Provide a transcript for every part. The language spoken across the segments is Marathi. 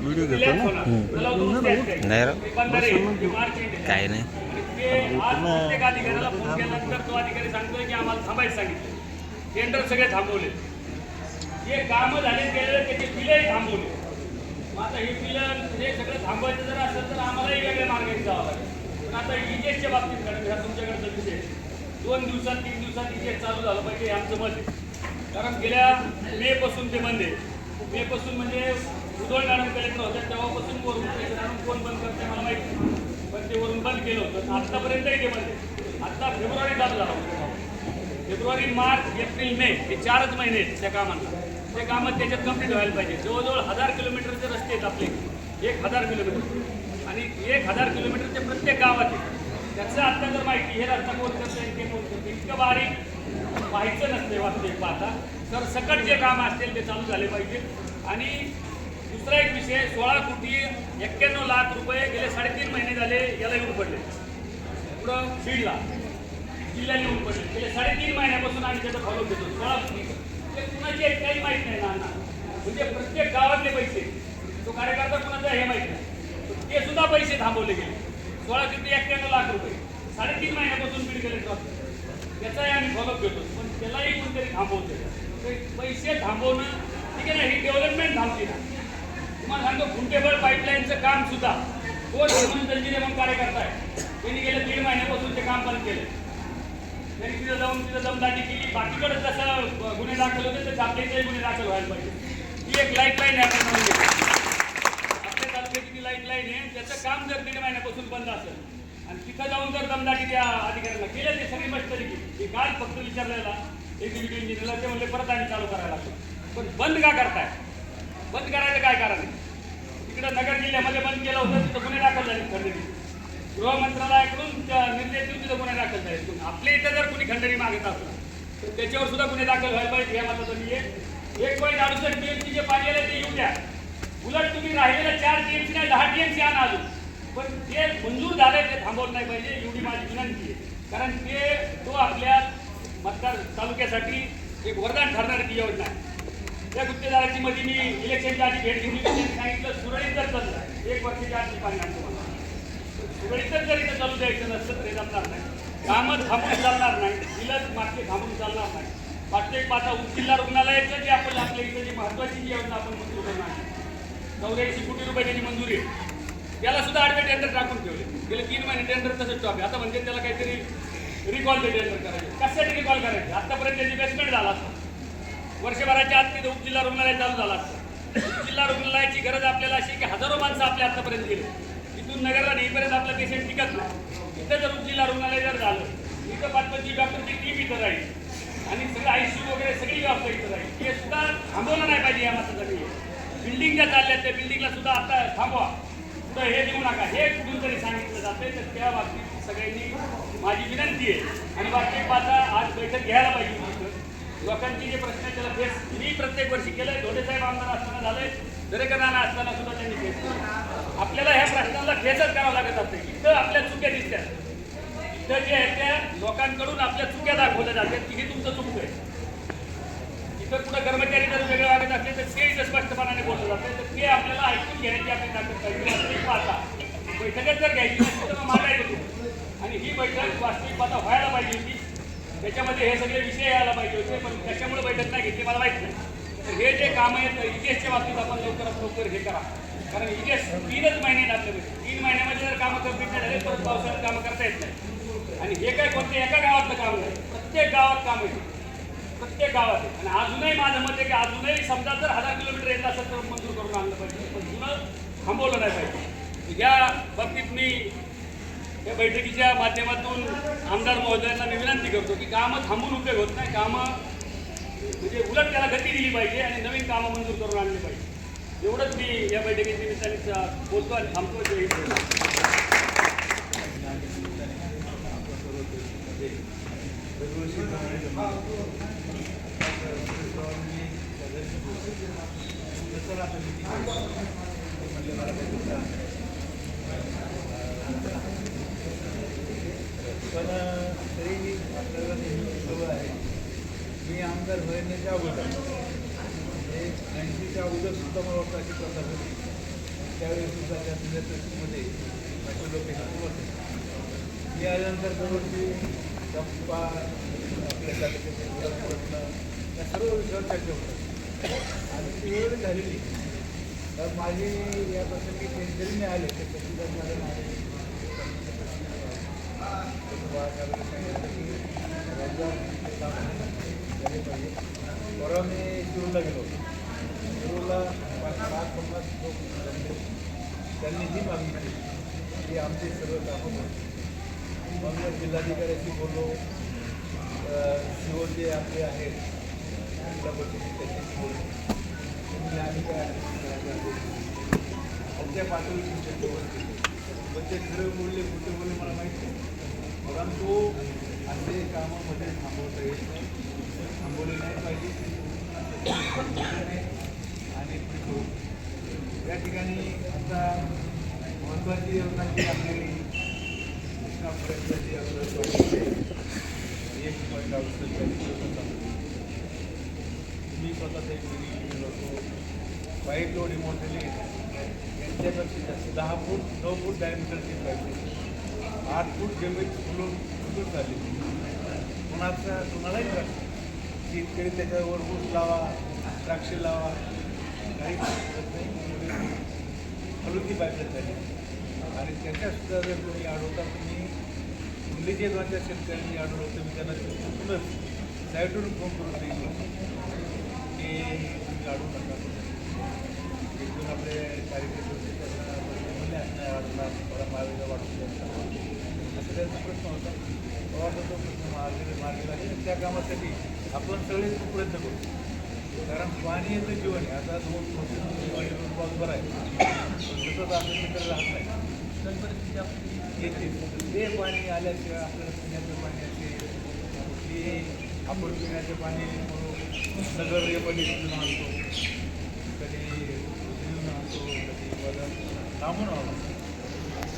व्हिडिओ घेतो ना? असते. नाही राव. ते बंद रे, ते मार्च एंड आहे. काही नाही. आणि ते आज प्रत्येक अधिकाऱ्याला फोन केल्यानंतर तो अधिकारी सांगतोय की आम्हाला थांबायचं सांगितलं. टेंडर सगळे थांबवले. जे कामं झाले गेलेले त्याचे बिलही थांबवले. मग आता हे बिलं हे सगळं थांबवायचं जर असेल तर आम्हालाही वेगळ्या मार्गाने जावं लागेल. पण आता इजेसच्या बाबतीत कारण हा तुमच्याकडचा विषय. दोन दिवसात तीन दिवसात इजेस चालू झालं पाहिजे आमचं मत आहे. कारण गेल्या मे पासून ते बंद आहे. मे पासून म्हणजे उदळ मॅडम कलेक्टर होत्या तेव्हापासून वरून पैसे आणून कोण बंद करते मला माहिती पण ते वरून बंद केलं होतं. आत्तापर्यंतही ते बंद आहे. आता फेब्रुवारी चालू झाला फेब्रुवारी मार्च एप्रिल मे हे चारच महिने आहेत त्या कामांना. ते कामं त्याच्यात कंप्लीट व्हायला पाहिजे. जवळजवळ हजार किलोमीटरचे रस्ते आहेत आपले. एक हजार किलोमीटर. आणि एक हजार किलोमीटरचे प्रत्येक गावात आहे त्याचं आत्ता जर माहिती हे रस्ता कोण करते ते कोण करते इतकं बारीक व्हायचं नसते वास्तविक पाहता. तर सकट जे काम असतील ते चालू झाले पाहिजे. आणि दुसरा एक विषय सोळा कोटी एक्क्याण्णव लाख रुपये गेले साडेतीन महिने झाले याला येऊन पडले. पुढं बीडला. जिल्ह्याला येऊन पडले. गेले साडेतीन महिन्यापासून आम्ही त्याचा फॉलो घेतो सोळा कोटी. म्हणजे ते कुणाचे काही माहीत नाही ना म्हणजे प्रत्येक गावातले पैसे. तो कार्यकर्ता कुणाचा हे माहीत नाही. ते सुद्धा पैसे थांबवले गेले. सोळा कोटी एक्क्याण्णव लाख रुपये. साडेतीन महिन्यापासून बीड कलेक्टर त्याचाही आम्ही फॉलोअप घेतो त्यालाही कोणतरी थांबवते. पैसे थांबवणं ठीक आहे ना? ही डेव्हलपमेंट थांबते ना. तुम्हाला सांगतो फुटेबल पाईपलाईनचं काम सुद्धा. कोण हेमंत दंजिरे म्हणून कार्यकर्ता आहे त्यांनी गेल्या दीड महिन्यापासून ते काम बंद केलं. त्यांनी तिथं जाऊन तिथं दमदाटी केली. बाकीकडे जसं गुन्हे दाखल होते तर आपल्याकडे गुन्हे दाखल व्हायला पाहिजे. ही एक लाईफ लाईन आहे म्हणून. आपल्या तालुक्याची ती लाईफ लाईन आहे त्याचं काम जर दीड महिन्यापासून बंद असेल आणि तिथं जाऊन जर दमदाटी त्या अधिकाऱ्यांना केलं ते सगळी मस्टरी केली. मी काल फक्त विचारलेला एक्झिक्युटिव्ह इंजिनियरला ते म्हणले परत आणि चालू करायला लागतो पण बंद का करताय? बंद करायचं काय कारण आहे? तिकडं नगर जिल्ह्यामध्ये बंद केलं होतं तिथं गुन्हे दाखल झाले खंडणी. गृह मंत्रालयाकडून त्या निर्देश देऊन तिथं गुन्हे दाखल झाले पण आपल्या इथं जर कुणी खंडणी मागत असलं तर त्याच्यावर सुद्धा गुन्हे दाखल व्हायला पाहिजे या मताचं मी एक पॉईंट अडुसष्ट टीएमसी जे पाहिलेलं ते येऊ द्या. उलट तुम्ही राहिलेलं चार टीएमसी नाही दहा टीएमसी आणा अजून. पण जे मंजूर झालंय ते थांबवलं नाही पाहिजे एवढी माझी विनंती आहे. कारण ते तो आपल्या मतदार तालुक्यासाठी एक वरदान ठरणारी ती योजना. आहे त्या गुत्तेदाराची मध्ये मी इलेक्शनच्या आधी भेट घेऊन त्यांनी सांगितलं सुरळीत जर चाललं एक वर्षाच्या आधी पाणी आणतो मला सुरळीतच जर इथं चालू द्यायचं नसतं तरी जमणार नाही. कामं थांबून चालणार नाही. बिलच मागचे थांबून चालणार नाही. प्रत्येक पाता जिल्हा रुग्णालयाचं जे आपण आपल्या इथं जी महत्वाची जी योजना आपण मंजूर करणार चौऱ्याऐंशी कोटी रुपये त्याची मंजुरी आहे. त्याला सुद्धा आडवे टेंडर टाकून ठेवले. गेले तीन महिने टेंडर तसंच स्टॉप आहे. आता म्हणजे त्याला काहीतरी रिकॉल टेंडर करायचे. कशासाठी रिकॉल करायचे? आतापर्यंत त्याची बेसमेंट झाला असतं. वर्षभराच्या आत तिथं उपजिल्हा रुग्णालय चालू झाला असतं. उपजिल्हा रुग्णालयाची गरज आपल्याला अशी की हजारो माणसं आपल्या आतापर्यंत गेले. इथून नगरला नेईपर्यंत आपला पेशंट टिकत नाही. इथं जर उपजिल्हा रुग्णालय जर झालं इथं पाचपंची डॉक्टरची टीम इथं राहील. आणि सगळं आय सी वगैरे सगळी व्यवस्था इथं राहील. हे सुद्धा थांबवलं नाही पाहिजे या माणसासाठी. बिल्डिंग ज्या चालल्या त्या बिल्डिंगला सुद्धा आता थांबवा. पुढं हे देऊ नका. हे कुठून तरी सांगितलं जाते तर त्या बाबतीत सगळ्यांनी माझी विनंती आहे. आणि बाकी माझा आज बैठक घ्यायला पाहिजे होती लोकांची जे प्रश्न आहे त्याला फेस मी प्रत्येक वर्षी केलंय. धोडेसाहेब आमदार असताना झालंय. दरेकर नाना असताना सुद्धा त्यांनी फेस आपल्याला ह्या प्रश्नाला फेसच करावं लागत असते. इथं आपल्या चुक्या दिसतात इथं जे आहे त्या लोकांकडून आपल्या चुक्या दाखवल्या जातात. की हे तुमचं चुकतंय. इथं कुठं कर्मचारी जर वेगळे वागत असले तर ते इथं स्पष्टपणाने बोललं जातं तर ते आपल्याला ऐकून घेण्याची आपली ताकद पाहिजे वास्तविक पाहता बैठकच जर घ्यायची तर मग आणि ही बैठक वास्तविक आता व्हायला पाहिजे होती. त्याच्यामध्ये हे सगळे विषय यायला पाहिजे होते पण त्याच्यामुळे बैठक नाही घेतली मला माहीत नाही. तर हे जे कामं आहेत इतिहासच्या बाबतीत आपण लवकरात लवकर हे करा. कारण इतिहास तीनच महिने लागले तीन महिन्यामध्ये जर कामं कंप्लीट नाही झाले परत पावसाळ्यात कामं करता येत नाही. आणि हे काय कोणते एका गावातलं काम नाही प्रत्येक गावात काम आहे. प्रत्येक गावात आहे. आणि अजूनही माझं मत आहे की अजूनही समजा जर हजार किलोमीटर येत असेल तर मंजूर करून आणलं पाहिजे. पण जुनं थांबवलं नाही पाहिजे. या बाबतीत मी या बैठकीच्या माध्यमातून आमदार महोदयांना मी विनंती करतो की कामं थांबून उपयोग होत नाही. कामं म्हणजे उलट त्याला गती दिली पाहिजे आणि नवीन कामं मंजूर करून आणली पाहिजे. एवढंच मी या बैठकीच्या निमित्ताने बोलतो आणि थांबतो. जय पण तरीही आपल्याला नेहमी सवय आहे. मी आमदार होण्याच्या अगोदर म्हणजे अगोदर सुद्धा मला वाटतं अशी प्रथा होती. त्यावेळी सुद्धा त्या सिनियर माझे लोक होते. मी आल्यानंतर दरवर्षी गप्पा आपल्या तालुक्याचे मुलांना या सर्व विषयावर चर्चा होतात आणि ती वेळ झालेली. तर माझी या प्रसंगी ते जरी नाही आले तर कधी नाही परवा मी शिरूरला गेलो शिरूरला पाच पन्नास लोक जमले त्यांनी ही मागणी केली की आमचे सर्व कामं होते मग जिल्हाधिकाऱ्याशी बोललो सी जे आपले आहेत जिल्हा परिषदेचे त्याच्याशी बोललो तुम्ही आम्ही काय आमच्या पाठवून तुमच्यासोबत केले पण ते खरं बोलले कुठे बोलले मला माहिती नाही परंतु असे कामामध्ये थांबवता येत नाही. थांबवले नाही पाहिजे. आणि पिकू या ठिकाणी आता महत्त्वाची योजना जी आपली कृष्णापर्यंत जी आपलं एक पॉईंट मी स्वतः एक वाईट गेलो होतो पाईप एवढी यांच्यापेक्षा जास्त दहा फूट नऊ फूट डायमीटरची पाहिजे. आठ फूट जमीन फुलून फुटून झाली. कुणाचा कुणालाही त्रास शेतकरी त्याच्यावर ऊस लावा द्राक्ष लावा काही करत नाही. हलुकी पाईपलाईन झाली. आणि त्याच्यासुद्धा जर तुम्ही अडवता तुम्ही मुंबईच्या दोनच्या शेतकऱ्यांनी अडवलं मी त्यांना तिथूनच साईडवरून फोन करून देईल ते तुम्ही अडवू नका. तिथून आपले कार्यकर्ते होते त्यांना मुली असणार अडवणार थोडा मार्ग वाटून द्यायचा असं त्यांचा प्रश्न होता तेव्हा तो प्रश्न मार्ग मार्गी लागेल त्या कामासाठी आपण सगळे प्रयत्न करू कारण पाणी येतं जीवन आहे आता दोन वर्ष पाऊस बरा आहे तसंच आपल्या तिकडे राहत नाही परिस्थिती आपली येते ते पाणी आल्याशिवाय आपल्याला पिण्याचं पाणी असेल ते आपण पिण्याचे पाणी म्हणून नगर एमआयडीसीतून आणतो कधी उजळून आणतो कधी बदल थांबून आणतो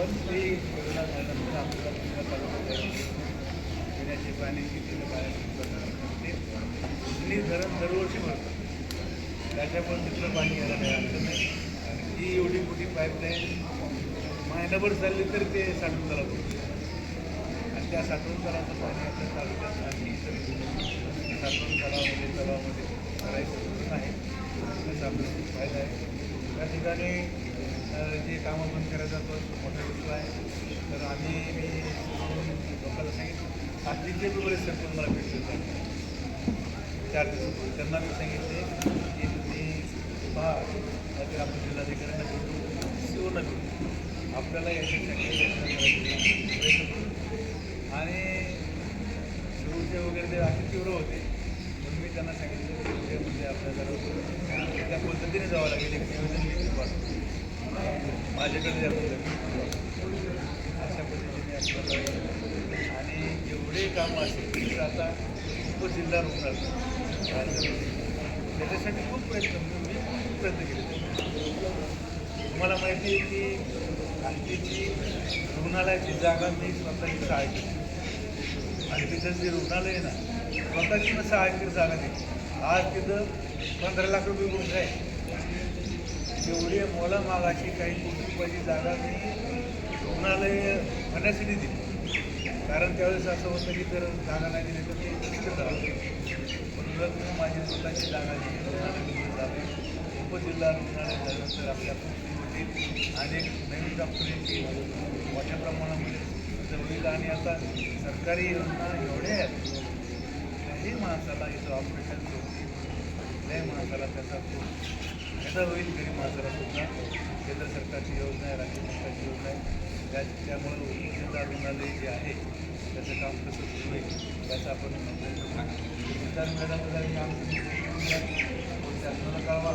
पण ते योजना झाल्यानंतर आपल्याला पुन्हा तालुक्यात पिण्याचे पाणी किती पाणी ते उजनी धरण दरवर्षी भरतं त्याच्यामुळे तिथलं पाणी यायला काही अडचण नाही आणि ती एवढी मोठी पाईपलाईन महिनाभर चालली तर ते साठवून तलाव आणि त्या साठवून तलावाचं पाणी आपल्या तालुक्यात आणि साठवून तलावामध्ये तलावामध्ये करायचं नाही त्याचा आपल्याला खूप फायदा आहे त्या ठिकाणी जे कामं बंद करायचा तो मोठा विषय आहे. तर आम्ही मी लोकांना सांगितलं. आत्तीचे बी बरेच सरपंच मला भेटले चार दिवसापूर्वी त्यांना मी सांगितले की तुम्ही पहा नाहीतर आपण जिल्हाधिकाऱ्यांना भेटू. शिवना भेटू आपल्याला याच्यासाठी आणि शिवचे वगैरे ते अशी तीव्र होते. म्हणून मी त्यांना सांगितलं की म्हणजे आपल्याला त्या पद्धतीने जावं लागेल. एक नियोजन मी पाठवतो माझ्याकडे अशा पद्धतीने आणि एवढे काम असेल तर आता उपजिल्हा रुग्णालय. राज्यामध्ये त्याच्यासाठी खूप प्रयत्न मी खूप प्रयत्न केले. तुम्हाला माहिती आहे की आणखीची रुग्णालयाची जागा मी स्वतःची सहा केली आणि तिथं जे रुग्णालय आहे ना स्वतःची मी सहा एकर जागा दिली आज तिथं पंधरा लाख रुपये गुंठ आहे एवढी मोला मागाची काही कोटी रुपयाची जागा मी रुग्णालय होण्यासाठी दिली. कारण त्यावेळेस असं होतं की जर जागा नाही दिली तर ते तिकडे जावं पण जर माझी स्वतःची जागा दिली रुग्णालयामध्ये झाले उपजिल्हा रुग्णालय झाल्यानंतर आपल्या होतील अनेक नवीन डॉक्टरांची मोठ्या प्रमाणामध्ये जर आणि आता सरकारी योजना एवढ्या आहेत. त्याही माणसाला इथं ऑपरेशन कुठल्याही माणसाला त्याचा फायदा होईल गरीब माणसाला सुद्धा. केंद्र सरकारची योजना आहे राज्य सरकारची योजना आहे. त्या त्यामुळे उपजिल्हा रुग्णालय जे आहे त्याचं काम कसं सुरू होईल त्याचा आपण उपजिल्हा मॅडमला काम शासनाला कळवा.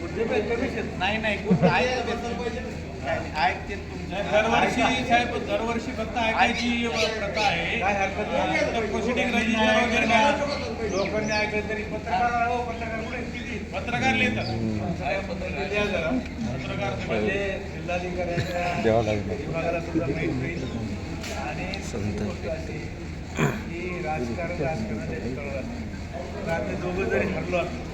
मुद्दे पाहिजे कमिशन नाही नाही खूप ऐकते दरवर्षी साहेब दरवर्षी फक्त ऐकायची प्रथा आहे. काय हरकत नाही. प्रोसिडिंग रजिस्टर वगैरे नाही. लोकांनी ऐकलं तरी पत्रकार हो पत्रकार कुठे? किती? पत्रकार लिहितात पत्रकार द्या जरा. पत्रकार म्हणजे जिल्हाधिकाऱ्यांच्या. विभागाला सुद्धा माहीत होईल आणि की राजकारण राजकारणाच्या कळलं आम्ही दोघं जरी हरलो असतो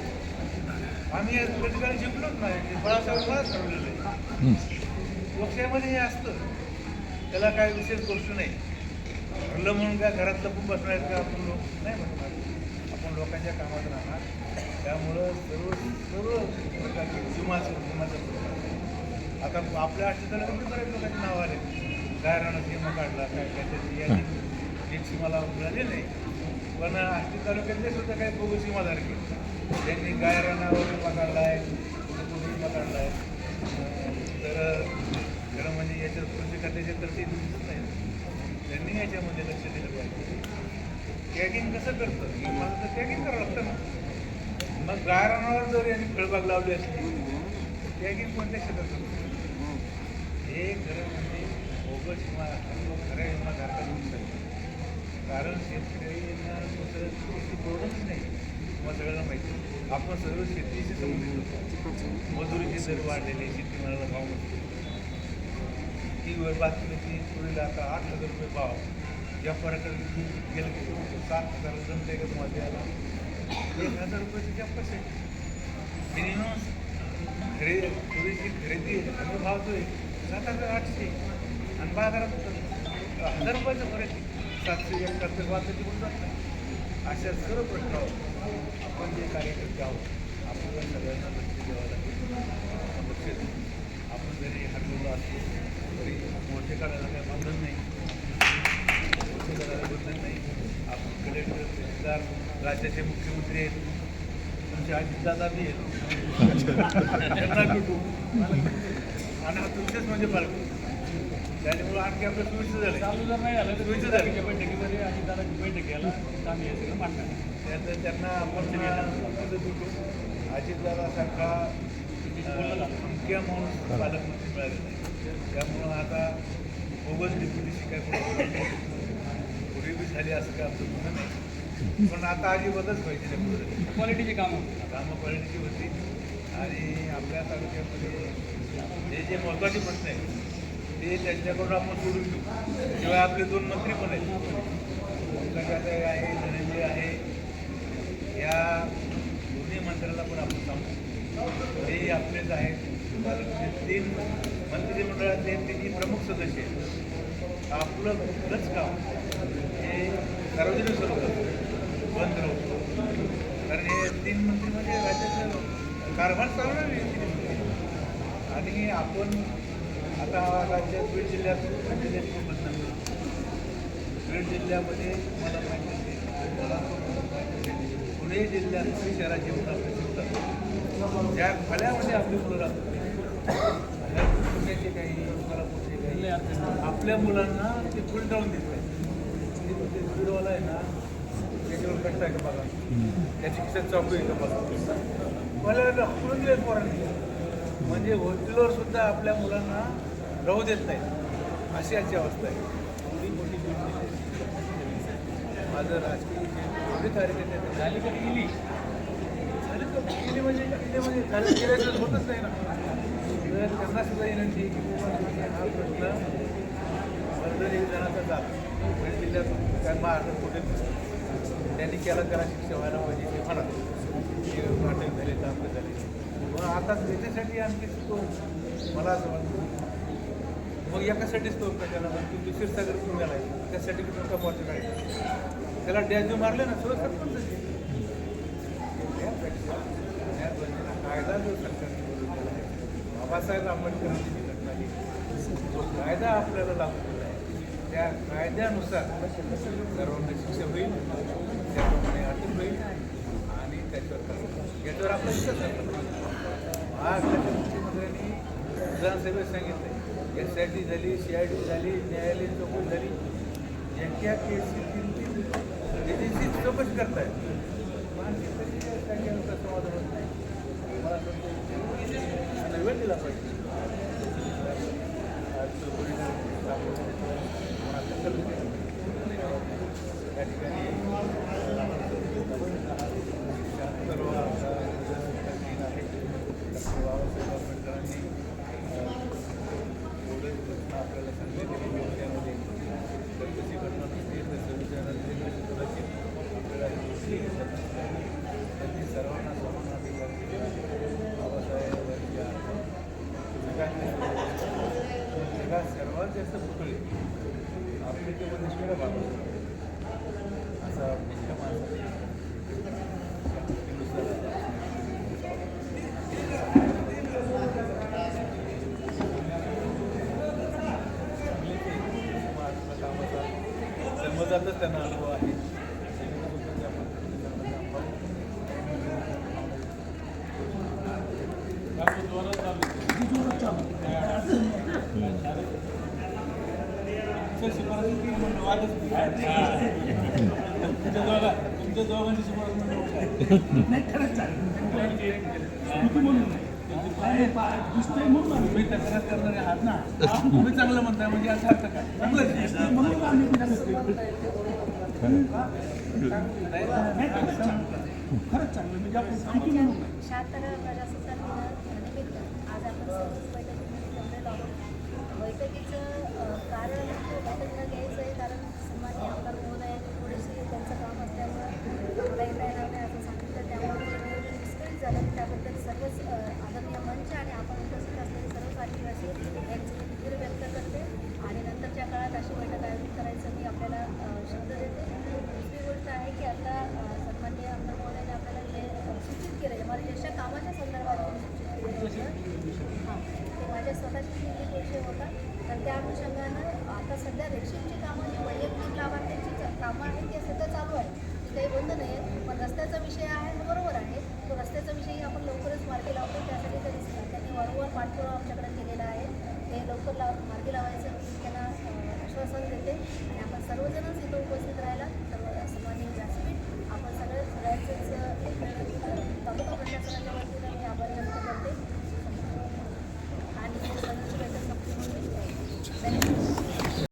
आम्ही या ठिकाणी जिंकलोच नाही. बाळासाहेब मलाच ठरवलेलं आहे. लोकशाहीमध्ये हे असतं. त्याला काय विशेष गोष्ट नाही. हरलं म्हणून काय घरात लपून बसणार का आपण लोक? नाही म्हणणार आपण लोकांच्या कामात राहणार. त्यामुळं सर्व सर्व प्रकारचे विमाचं विमाचं आता आपल्या आठशे तालुक्यामध्ये बऱ्याच लोकांचे नाव आले गायरानं सीमा काढला काय काय त्याची यादी सीमाला मिळाली नाही. पण आष्टी तालुक्यातले सुद्धा काही सीमाधारक आहेत. त्यांनी गायरानावर विमा काढला आहे कुठे कुठे विमा काढला आहे तर खरं म्हणजे याच्यात कृषी खात्याच्या दिसत नाही. त्यांनी याच्यामध्ये लक्ष दिलं पाहिजे. टॅगिंग कसं करतं? की मला तर टॅगिंग करावं लागतं ना. मग गायरानावर जर यांनी फळबाग लावली असती टॅगिंग कोणत्या क्षेत्रात करतं? हे खरं म्हणजे बोगस किंवा खऱ्या विमा जाईल कारण शेतकऱ्यांना दुसरं कृषी प्रोडक्ट नाही. तुम्हाला सगळ्यांना माहिती आपण सर्व शेतीशी संबंधित होतो. मजुरीचे दर वाढलेले शेतीमालाला भाव नसतो. ती वेळ बातमी ती तुरीला आता आठ हजार रुपये भाव. ज्या प्रकारे गेलं की सात हजार जमते का तुम्हाला द्यायला? एक हजार रुपयाची जास्त कसे मिनिमम. खरेदी तुरीची खरेदी आम्ही भावतोय सात हजार आठशे. आणि बाजारात हजार रुपयाचं फरक आहे. सातशे एकाहत्तर बाजाराची पण जात. अशा सर्व प्रश्नावर आपण जे कार्यकर्ते आहोत आपल्याला सगळ्यांना लक्ष द्यावं लागेल. आपण लक्ष आपण जरी हरलेलो असतो मोठे काढायला काही बंधन नाही. मोठे करायला बंधन नाही. आपण कलेक्टर तहसीलदार राज्याचे मुख्यमंत्री आहेत. तुमचे अजितदादा बी आहेत. त्यांना भेटू. आणि हा तुमचेच म्हणजे पालक. त्याच्यामुळे आणखी आपलं सुविधा झालं चालू जर नाही झालं तर सुविधा झाली बैठकीमध्ये त्याला बैठक घ्यायला आम्ही हे सगळं मांडणार त्यात त्यांना आपण तिथं भेटू अजितदादासारखा अमक्या माणूस पालकमंत्री मिळाले नाही त्यामुळं आता बोगस डिप्युटीची काय पूर्वी बी झाली असं काय आमचं म्हणणं नाही. पण आता अजिबातच पाहिजे पुढे क्वालिटीची कामं. कामं क्वालिटीची होती. आणि आपल्या तालुक्यामध्ये जे जे महत्त्वाचे प्रश्न आहेत ते त्यांच्याकडून आपण सोडून घेऊ शिवाय आपले दोन मंत्री पण आहेत आहे धनंजय आहे या दोन्ही मंत्र्याला पण आपण सांगू. ते आपलेच आहेत. तीन मंत्रिमंडळातले तिन्ही प्रमुख सदस्य आपलं कुठलंच काम हे सार्वजनिक स्वरूपात बंद राहू कारण हे तीन मंत्री म्हणजे राज्याचं कारभार चालणार आहे आणि आपण आता राज्यात बीड जिल्ह्यात म्हणजे जिल्ह्याची बीड जिल्ह्यामध्ये मला माहिती आहे मला माहिती पुणे जिल्ह्यात पुणे शहराचे मुलं आपले शिकतात ज्या फळ्यामध्ये आपली मुलं राहतात काही कोल्हापूरचे काही आपल्या मुलांना ते फुल डाऊन देत नाही फुलवाला आहे ना त्याच्यावर कष्ट आहे का बघा? त्याची खिशात चाकू आहे का बघा? मला हकलून दिले पोरांनी. म्हणजे हॉस्टेलवर सुद्धा आपल्या मुलांना राहू देत नाही अशी याची अवस्था आहे. एवढी मोठी माझं राजकीय जे एवढी कार्यकर्ते झाली कधी गेली गेले म्हणजे गेले म्हणजे कारण गेल्याचं होतच नाही ना तर त्यांना सुद्धा विनंती की हा प्रश्न जर एक जणाचा जात बीड जिल्ह्यात काय महाराष्ट्रात कुठे त्यांनी केला त्याला शिक्षा व्हायला पाहिजे ते म्हणा ते नाटक झाले तर आपलं झाले पण आता त्याच्यासाठी आणखी तो मला असं वाटतं मग एकासाठीच तो कशाला की दुसरी सागर तुम्ही आलाय त्यासाठी की तुमचा त्याला डॅजू मारले ना सगळं सरपंच त्यापेक्षा कायदा जो सरकारने बनवलेला आहे कायदा आपल्याला लागू केला आहे शिक्षा होईल त्याप्रमाणे अटक एस आय टी झाली सी आय टी झाली न्यायालयीन चौकशी झाली एका केसीतील एजन्सी चौकशी करतायत आणखी तरी त्याच्यावर समाधान होत नाही मला असं वाटतं त्यांना वेळ दिला पाहिजे आज चौकशी कोणाला दखल नाही. त्या ठिकाणी शहात्तर वा दिन आहे डॉक्टर बाबासाहेब आंबेडकरांनी एवढे घटना आपल्याला सांगितलेली त्यामध्ये तर तशी घटना नसते तर संविधानातली कदाचित आपल्याला दुसरी घटना वेगळं भाग असा एका माणसाने जन्मजातच त्यांना अनुभव आहे जोरात चालू आहे. तुमच्या शिफारसी की म्हणून वादच नाही. तुमच्या दोघा तुमच्या दोघांची शिफारस म्हणून. ना? तुम्ही चांगलं म्हणताय म्हणजे असं अर्थ काय चांगलं शहात्तर प्रजासत्ताक दिनानिमित्त आज आपण सर्वच बैठकीमध्ये जमलेलो आहोत बैठकीचं अ, कारण बैठकीला घ्यायचं आहे कारण सन्मान्य आमदार महोदयांनी थोडीशी त्यांचं काम असल्यामुळं मला येता येणार नाही असं सांगितलं त्यामुळे ते नियोजन विस्कळीत झालं त्याबद्दल सर्वच अ, आदरणीय मंच आणि आपण उपस्थित असलेले सर्वच आदिवासी यांचे मी धीर व्यक्त करते आणि नंतरच्या काळात अशी बैठक आयोजित करायचं मी आपल्याला अ, शब्द देते दुसरी गोष्ट आहे की आता अ, सन्माननीय आमदार महोदयांनी आपल्याला जे अ, सूचित केलं आहे मला ज्येष्ठ कामाच्या संदर्भात त्यांनी सूचित केलेलं होतं हां ते माझ्या स्वतःची एक विषय होता तर त्या अनुषंगानं आता सध्या रेशीमची कामं जी वैयक्तिक लाभार्थ्यांची कामं आहेत ते सध्या चालू आहे काही बंद नाही आहेत पण रस्त्याचा विषय आहे बरोबर आहे. तो रस्त्याचा विषयही आपण लवकरच मार्गी लावतो. त्यासाठी तरी त्यांनी वारंवार पाठपुरावा आमच्याकडे केलेला आहे. ते लवकर लाव मार्गी लावायचं त्यांना आश्वासन देते. आणि आपण सर्वजण